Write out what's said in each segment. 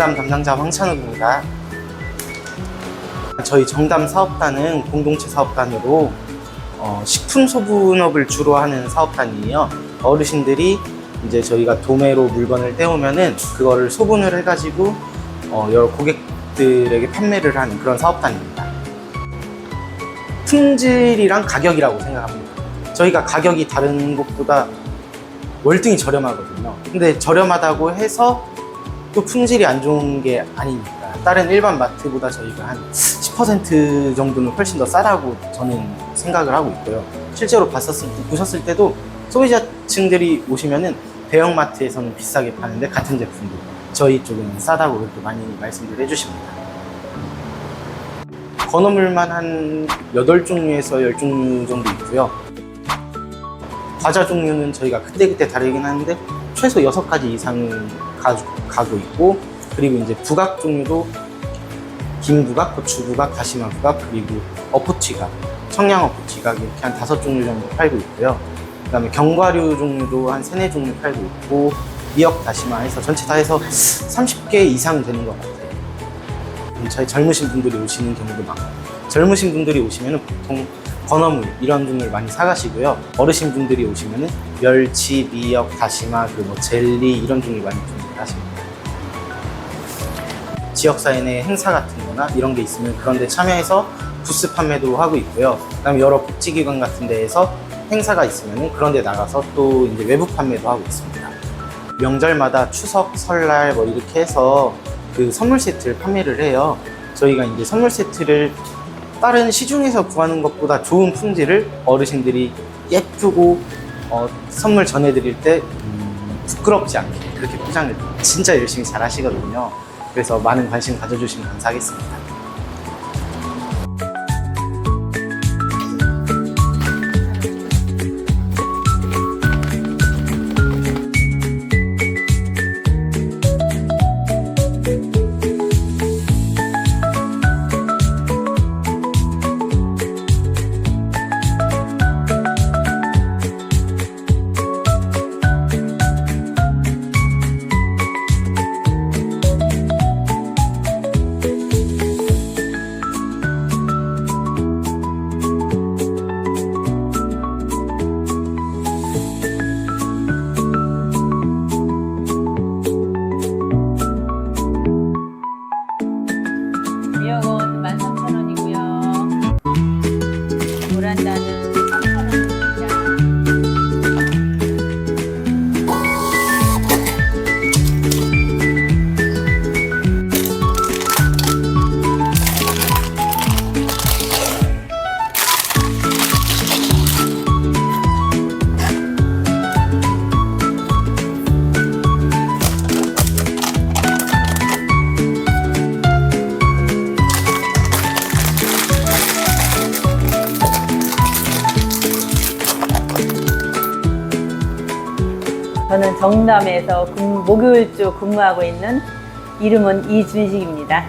정담 담당자 황찬욱입니다. 저희 정담 사업단은 공동체 사업단으로 어, 식품 소분업을 주로 하는 사업단이에요. 어르신들이 이제 저희가 도매로 물건을 떼오면은 그거를 소분을 해가지고 어, 여러 고객들에게 판매를 하는 그런 사업단입니다. 품질이랑 가격이라고 생각합니다. 저희가 가격이 다른 곳보다 월등히 저렴하거든요. 근데 저렴하다고 해서 또 품질이 안 좋은 게 아니니까 다른 일반 마트보다 저희가 한 10% 정도는 훨씬 더 싸다고 저는 생각을 하고 있고요. 실제로 봤었을 때, 보셨을 때도 소비자층들이 오시면은 대형 마트에서는 비싸게 파는데 같은 제품도 저희 쪽은 싸다고 그렇게 많이 말씀을 해주십니다. 건어물만 한 8종류에서 10종류 정도 있고요. 과자 종류는 저희가 그때그때 다르긴 하는데 최소 6가지 이상은 가, 가고 있고 그리고 이제 부각 종류도 김부각, 고추부각, 다시마부각 그리고 어포치각, 청양어포치각 이렇게 한 다섯 종류 정도 팔고 있고요. 그 다음에 견과류 종류도 한 세네 종류 팔고 있고 미역, 다시마 해서 전체 다 해서 30개 이상 되는 것 같아요. 음, 젊으신 분들이 오시는 경우도 많고 젊으신 분들이 오시면 보통 건어물 이런 종류를 많이 사가시고요. 어르신 분들이 오시면은 멸치, 미역, 다시마, 그뭐 젤리 이런 종류 많이 구매하십니다. 지역사회 내 행사 같은 거나 이런 게 있으면 그런 데 참여해서 부스 판매도 하고 있고요. 그다음에 여러 복지기관 같은 데에서 행사가 있으면 그런 데 나가서 또 이제 외부 판매도 하고 있습니다. 명절마다 추석, 설날 뭐 이렇게 해서 그 선물 세트를 판매를 해요. 저희가 이제 선물 세트를 다른 시중에서 구하는 것보다 좋은 품질을 어르신들이 예쁘고 어, 선물 전해드릴 때 음, 부끄럽지 않게 그렇게 포장을 진짜 열심히 잘 하시거든요. 그래서 많은 관심 가져주시면 감사하겠습니다. 저는 정남에서 근- 목요일주 근무하고 있는 이름은 이준식입니다.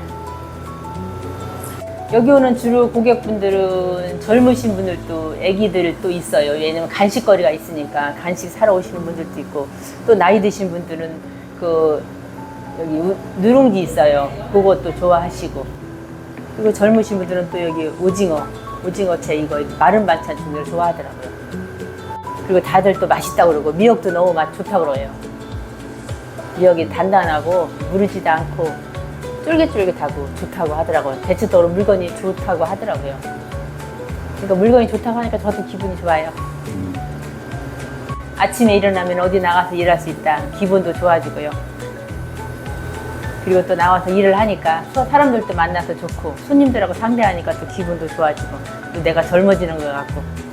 여기 오는 주로 고객분들은 젊으신 분들도 아기들 또 있어요. 왜냐면 간식거리가 있으니까 간식 사러 오시는 분들도 있고 또 나이 드신 분들은 그 여기 우- 누룽지 있어요. 그것도 좋아하시고 그리고 젊으신 분들은 또 여기 오징어, 오징어채 이거 마른 반찬 종류를 좋아하더라고요. 그리고 다들 또 맛있다고 그러고 미역도 너무 맛 좋다고 그래요. 미역이 단단하고 무르지도 않고 쫄깃쫄깃하고 좋다고 하더라고요. 대체적으로 물건이 좋다고 하더라고요. 그러니까 물건이 좋다고 하니까 저도 기분이 좋아요. 아침에 일어나면 어디 나가서 일할 수 있다. 기분도 좋아지고요. 그리고 또 나와서 일을 하니까 또 사람들도 만나서 좋고 손님들하고 상대하니까 또 기분도 좋아지고 또 내가 젊어지는 것 같고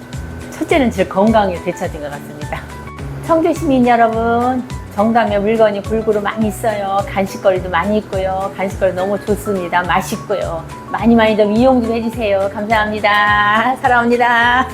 첫째는 제 건강이 되찾은 것 같습니다. 청주 시민 여러분, 정담에 물건이 골고루 많이 있어요. 간식거리도 많이 있고요. 간식거리 너무 좋습니다. 맛있고요. 많이 많이 좀 이용 좀 해주세요. 감사합니다. 사랑합니다.